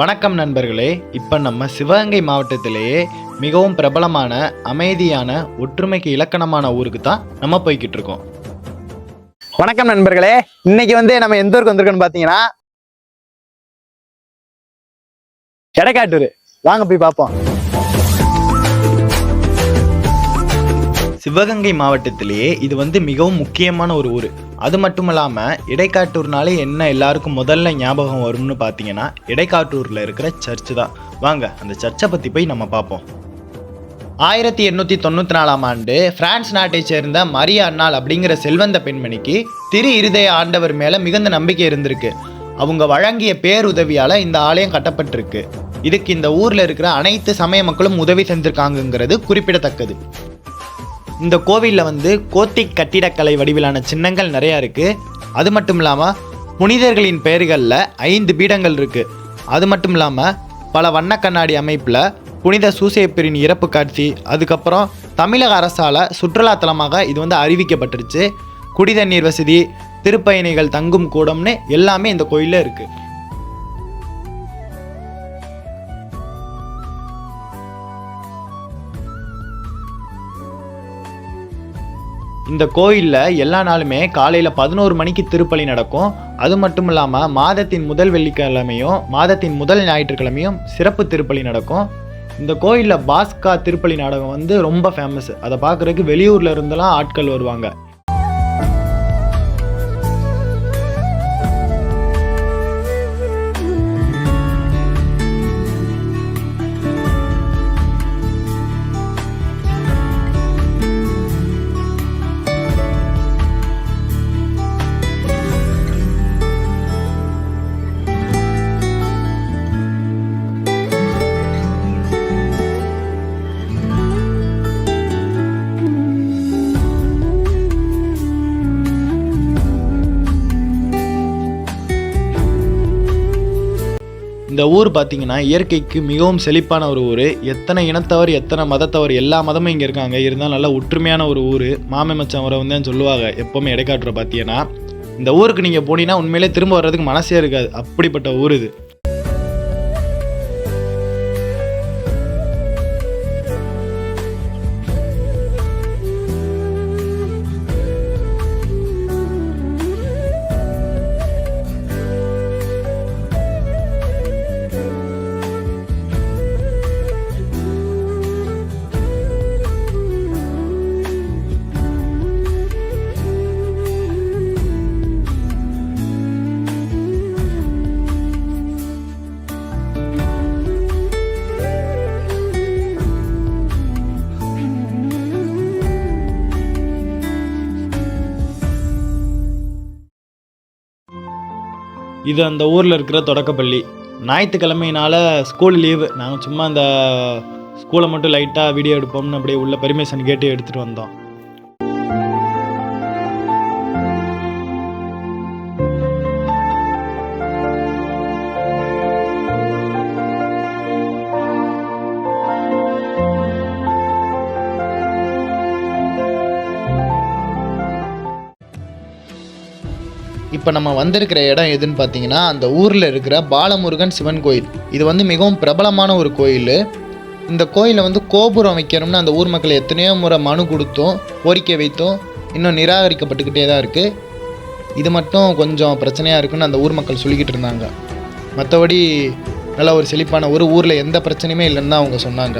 வணக்கம் நண்பர்களே. இப்போ நம்ம சிவகங்கை மாவட்டத்திலேயே மிகவும் பிரபலமான அமைதியான ஒற்றுமைக்கு இலக்கணமான ஊருக்கு தான் நம்ம போய்கிட்டு இருக்கோம். வணக்கம் நண்பர்களே. இன்னைக்கு வந்து நம்ம எந்த ஊருக்கு வந்திருக்கோம்னு பார்த்தீங்கன்னா எடக்காட்டூர். வாங்க போய் பார்ப்போம் சிவகங்கை மாவட்டத்திலேயே இது வந்து மிகவும் முக்கியமான ஒரு ஊர். அது மட்டும் இல்லாமல் இடைக்காட்டூர்னாலே என்ன எல்லாருக்கும் முதல்ல ஞாபகம் வரும்னு பார்த்தீங்கன்னா இடைக்காட்டூரில் இருக்கிற சர்ச்சு தான். வாங்க அந்த சர்ச்சை பற்றி போய் நம்ம பார்ப்போம் ஆயிரத்தி எண்ணூற்றி தொண்ணூற்றி நாலாம் ஆண்டு பிரான்ஸ் நாட்டைச் சேர்ந்த மரிய அன்னாள் அப்படிங்கிற செல்வந்த பெண்மணிக்கு திரு இருதய ஆண்டவர் மேலே மிகுந்த நம்பிக்கை இருந்திருக்கு. அவங்க வழங்கிய பேருதவியால் இந்த ஆலயம் கட்டப்பட்டிருக்கு. இதுக்கு இந்த ஊரில் இருக்கிற அனைத்து சமய மக்களும் உதவி செஞ்சுருக்காங்கங்கிறது குறிப்பிடத்தக்கது. இந்த கோவிலில் வந்து கோத்திக் கட்டிடக்கலை வடிவிலான சின்னங்கள் நிறையா இருக்குது அது மட்டும் இல்லாமல் புனிதர்களின் பெயர்களில் ஐந்து பீடங்கள் இருக்குது அது மட்டும் இல்லாமல் பல வண்ண கண்ணாடி அமைப்பில் புனித சூசேப்பரின் இறப்பு காட்சி அதுக்கப்புறம் தமிழக அரசால் சுற்றுலாத்தலமாக இது வந்து அறிவிக்கப்பட்டுருச்சு. குடிதண்ணீர் வசதி திருப்பயணிகள் தங்கும் கூடம்னு எல்லாமே இந்த கோயிலில் இருக்குது இந்த கோயிலில் எல்லா நாளுமே காலையில் பதினோரு மணிக்கு திருப்பலி நடக்கும். அது மட்டும் இல்லாமல் மாதத்தின் முதல் வெள்ளிக்கிழமையும் மாதத்தின் முதல் ஞாயிற்றுக்கிழமையும் சிறப்பு திருப்பலி நடக்கும். இந்த கோயிலில் பாஸ்கா திருப்பலி நாடகம் வந்து ரொம்ப ஃபேமஸ் அதை பார்க்குறதுக்கு வெளியூரில் இருந்தெல்லாம் ஆட்கள் வருவாங்க. இந்த ஊர் பார்த்தீங்கன்னா இயற்கைக்கு மிகவும் செழிப்பான ஒரு ஊர். எத்தனை இனத்தவர் எத்தனை மதத்தவர் எல்லா மதமும் இங்கே இருக்காங்க. இருந்தாலும் நல்லா ஒற்றுமையான ஒரு ஊர். மாமே மச்சான் உறவு தான் சொல்லுவாங்க. எப்போவுமே இடைக்காட்டுற பார்த்தீங்கன்னா இந்த ஊருக்கு நீங்கள் போனீங்கன்னா உண்மையிலே திரும்ப வர்றதுக்கு மனசே இருக்காது. அப்படிப்பட்ட ஊர் இது. இது அந்த ஊரில் இருக்கிற தொடக்கப்பள்ளி. ஞாயிற்றுக்கிழமையினால ஸ்கூல் லீவு நாங்கள் சும்மா அந்த ஸ்கூலை மட்டும் லைட்டாக வீடியோ எடுப்போம்னு அப்படியே உள்ள பெர்மிஷன் கேட்டு எடுத்துகிட்டு வந்தோம். இப்போ நம்ம வந்திருக்கிற இடம் எதுன்னு பார்த்தீங்கன்னா அந்த ஊரில் இருக்கிற பாலமுருகன் சிவன் கோயில். இது வந்து மிகவும் பிரபலமான ஒரு கோயில். இந்த கோயிலை வந்து கோபுரம் வைக்கணும்னு அந்த ஊர் மக்கள் எத்தனையோ முறை மனு கொடுத்தோம் கோரிக்கை வைத்தோம் இன்னும் நிராகரிக்கப்பட்டுக்கிட்டே தான் இருக்குது இது மட்டும் கொஞ்சம் பிரச்சனையாக இருக்குன்னு அந்த ஊர் மக்கள் சொல்லிக்கிட்டு இருந்தாங்க. மற்றபடி நல்ல ஒரு செழிப்பான ஒரு ஊரில் எந்த பிரச்சனையுமே இல்லைன்னு தான் அவங்க சொன்னாங்க.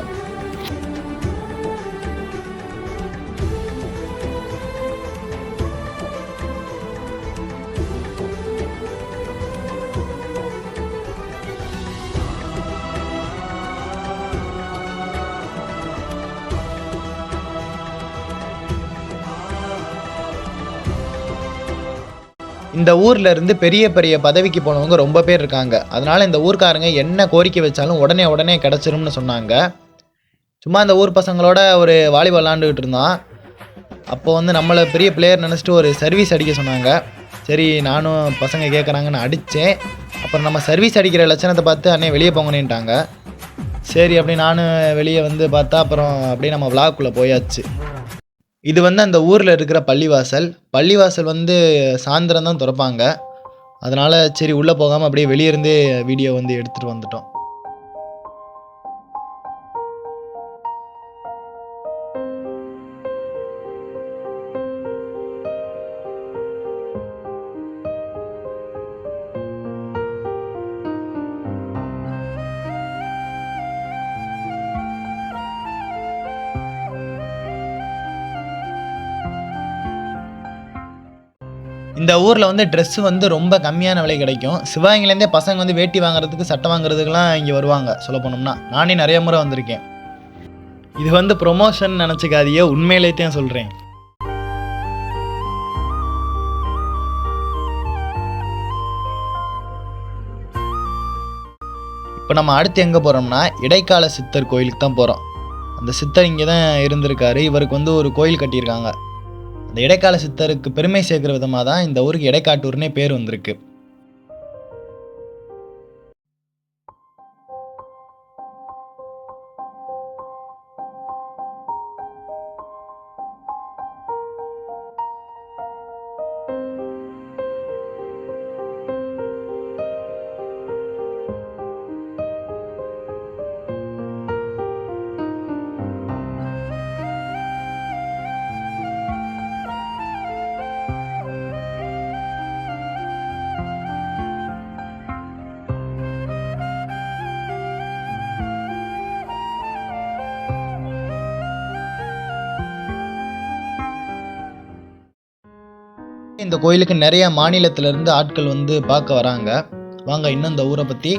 இந்த ஊரில் இருந்து பெரிய பெரிய பதவிக்கு போனவங்க ரொம்ப பேர் இருக்காங்க. அதனால் இந்த ஊர்க்காரங்க என்ன கோரிக்கை வச்சாலும் உடனே உடனே கிடச்சிரும்னு சொன்னாங்க. சும்மா இந்த ஊர் பசங்களோட ஒரு வாலிபால் விளாண்டுக்கிட்டு இருந்தான். அப்போ வந்து நம்மளை பெரிய பிளேயர் நினச்சிட்டு ஒரு சர்வீஸ் அடிக்க சொன்னாங்க. சரி நானும் பசங்க கேட்குறாங்கன்னு அடித்தேன் அப்புறம் நம்ம சர்வீஸ் அடிக்கிற லட்சணத்தை பார்த்து அண்ணே வெளியே போங்கன்னுட்டாங்க. சரி அப்படி நானும் வெளியே வந்து பார்த்தா அப்புறம் அப்படியே நம்ம விளாக்குள்ளே போயாச்சு. இது வந்து அந்த ஊரில் இருக்கிற பள்ளிவாசல். பள்ளிவாசல் வந்து சாயந்தரம் தான் திறப்பாங்க. அதனால் சரி உள்ளே போகாமல் அப்படியே வெளியே இருந்தே வீடியோ வந்து எடுத்துகிட்டு வந்துட்டோம். இந்த ஊரில் வந்து ட்ரெஸ்ஸு வந்து ரொம்ப கம்மியான விலை கிடைக்கும். சிவகங்கையிலேருந்தே பசங்க வந்து வேட்டி வாங்குறதுக்கு சட்டை வாங்குறதுக்குலாம் இங்கே வருவாங்க சொல்ல போனோம்னா. நானே நிறைய முறை வந்திருக்கேன். இது வந்து ப்ரொமோஷன் நினச்சிக்காதியே உண்மையிலே தான் சொல்கிறேன் இப்போ நம்ம அடுத்து எங்கே போகிறோம்னா இடைக்கால சித்தர் கோயிலுக்கு தான் போகிறோம் அந்த சித்தர் இங்கே தான் இருந்திருக்காரு. இவருக்கு வந்து ஒரு கோயில் கட்டியிருக்காங்க. இடைக்கால சித்தருக்கு பெருமை சேர்க்கிற விதமாக தான் இந்த ஊருக்கு இடைக்காட்டூர்னே பேர் வந்திருக்கு. இந்த கோயிலுக்கு நிறைய மாநிலத்துல இருந்து ஆட்கள் வந்து பார்க்க வராங்க. வாங்க இன்னும் இந்த ஊரை பற்றி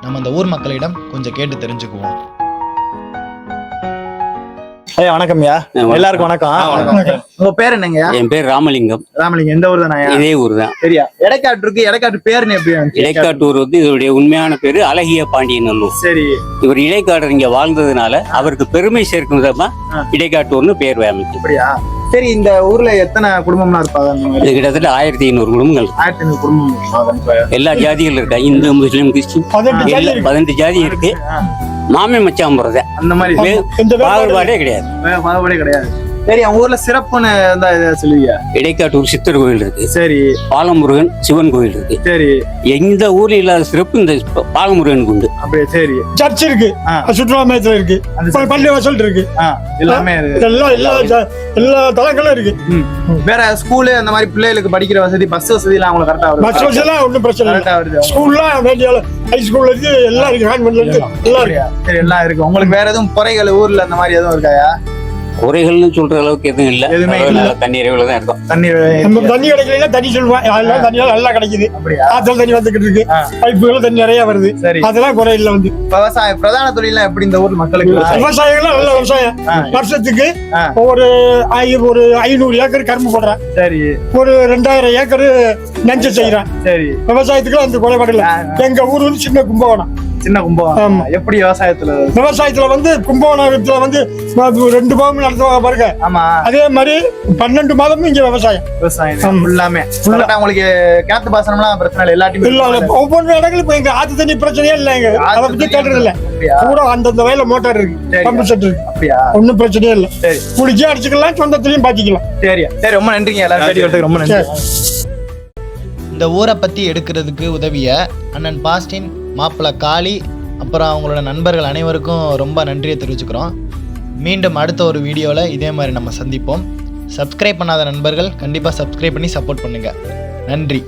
நம்ம அந்த ஊர் மக்களிடம் கொஞ்சம் கேட்டு தெரிஞ்சுக்குவோம். ஐயா. வணக்கம்யா எல்லாருக்கும் வணக்கம். உங்க பேர் என்னங்கய்யா என் பேர் ராமலிங்கம். ராமலிங்க எந்த ஊர் தானே இதே ஊர் தான் சரியா. இடைக்காட்டுருக்கு இடைக்காட்டு பேருன்னு எப்படி வந்துச்சு? இடைக்காட்டூர் வந்து இதனுடைய உண்மையான பேரு அழகிய பாண்டியநல்லூர். சரி. இவர் இடைக்காடர் இங்க வாழ்ந்ததுனால அவருக்கு பெருமை சேர்க்கும் விதமா. இடைக்காட்டூர்னு பேர் அமைச்சு. அப்படியா? சரி இந்த ஊர்ல எத்தனை குடும்பம்லாம் இருப்பாங்க அந்த மாதிரி? இது கிட்டத்தட்ட ஆயிரத்தி ஐநூறு குடும்பங்கள். ஆயிரத்தி ஐநூறு குடும்பம் இருப்பாங்க. எல்லா ஜாதிகள் இருக்கா? Hindu Muslim Christian? பதினெட்டு ஜாதி எல்லா- பதினெட்டு ஜாதி இருக்கு. ஆ. மாமே மச்சான் போறத அந்த மாதிரி. பாகுபாடே கிடையாது. வே- பாகுபாடே கிடையாது. சரி அவங்க ஊர்ல சிறப்புன்னு இருந்தா சொல்லுவீங்க இடைக்காட்டூர் சித்தர் கோயில் இருக்கு. சரி. பாலமுருகன் சிவன் கோயில் இருக்கு. சரி. எந்த ஊர்ல இல்லாத சிறப்பு இந்த பாலமுருகனுக்கு உண்டு. அப்படியே சரி. சர்ச் இருக்கு. சுற்றுலா மையத்துல இருக்கு. பள்ளி வாசல் இருக்கு. எல்லாமே இருக்கு. எல்லா எல்லா எல்லா தளங்களும் இருக்கு. வேற ஸ்கூலு அந்த மாதிரி பிள்ளைகளுக்கு படிக்கிற வசதி பஸ் வசதி எல்லாம் அவங்களுக்கு கரெக்டா பஸ் வருது? வசதிலாம் ஒன்றும் பிரச்சனை கரெக்டா வருது? ஸ்கூல்லாம் வேண்டிய ஹை ஸ்கூல்ல இருக்கு எல்லாம் இருக்கு கவர்மெண்ட்ல இருக்கு. எல்லாம் இருக்கு? சரி எல்லாம் இருக்கு. உங்களுக்கு வேற எதுவும் குறைகள் ஊர்ல அந்த மாதிரி எதுவும் இருக்காயா? குறைகள்னு சொல்ற அளவுக்கு எதுவும் இல்ல. எதுவுமே இல்ல. நல்லா தண்ணீர் தான் இருக்கும். தண்ணி நம்ம தண்ணி சொல்லுவேன் எல்லாம் தண்ணி நல்லா கிடைக்குது. அப்படியா? ஆத்துல தண்ணி வந்துகிட்டு இருக்கு. ஆ. பைப்புகள் தண்ணி நிறைய வருது. சரி. அதெல்லாம் குறை இல்லை வந்து. விவசாயம் பிரதான தொழிலாம் எப்படி இந்த ஊர் மக்களுக்கு? விவசாயம்லாம் நல்ல விவசாயம். ஆ, வருஷத்துக்கு ஆ. ஒரு ஐ- ஒரு ஐநூறு ஏக்கர் கரும்பு போடுறேன் சரி. ஒரு ரெண்டாயிரம் ஏக்கர் நஞ்சு செய்யறேன் சரி. விவசாயத்துக்கு அந்த குறைபாடு இல்லை. ஆ, ஆ. எங்க ஊர் வந்து சின்ன கும்பகோணம். சின்ன கும்பம் ஆமா. எப்படி விவசாயத்துல? விவசாயத்துல வந்து கும்பகோணத்துல வந்து ரெண்டு பாவம் நடத்துவாங்க பாருங்க. ஆமா. அதே மாதிரி பன்னெண்டு மாதமும் இங்க விவசாயம். விவசாயம். ஃபுல்லா உங்களுக்கு கிணத்து பாசனம்லாம் பிரச்சனை இல்லை. எல்லாத்தையுமே இல்ல ஒவ்வொரு இடங்களும் இப்ப எங்க ஆத்து தண்ணி பிரச்சனையே இல்ல எங்க அதை பத்தி கேட்டது இல்ல கூட அந்தந்த வயல மோட்டார் இருக்கு. சரி. பம்பு செட் இருக்கு. அப்படியா? ஒன்னும் பிரச்சனையே இல்ல. சரி. குளிச்சு அடிச்சுக்கலாம் சொந்தத்திலையும் பாத்திக்கலாம் சரியா. சரி ரொம்ப நன்றிங்க எல்லாரும். ரொம்ப நன்றி. இந்த ஊரை பற்றி எடுக்கிறதுக்கு உதவிய அண்ணன் பாஸ்டின் மாப்பிள்ளை காளி அப்புறம் அவங்களோட நண்பர்கள் அனைவருக்கும் ரொம்ப நன்றியை தெரிவிச்சுக்கிறோம். மீண்டும் அடுத்த ஒரு வீடியோவில் இதே மாதிரி நம்ம சந்திப்போம். சப்ஸ்கிரைப் பண்ணாத நண்பர்கள் கண்டிப்பாக சப்ஸ்கிரைப் பண்ணி சப்போர்ட் பண்ணுங்கள் நன்றி.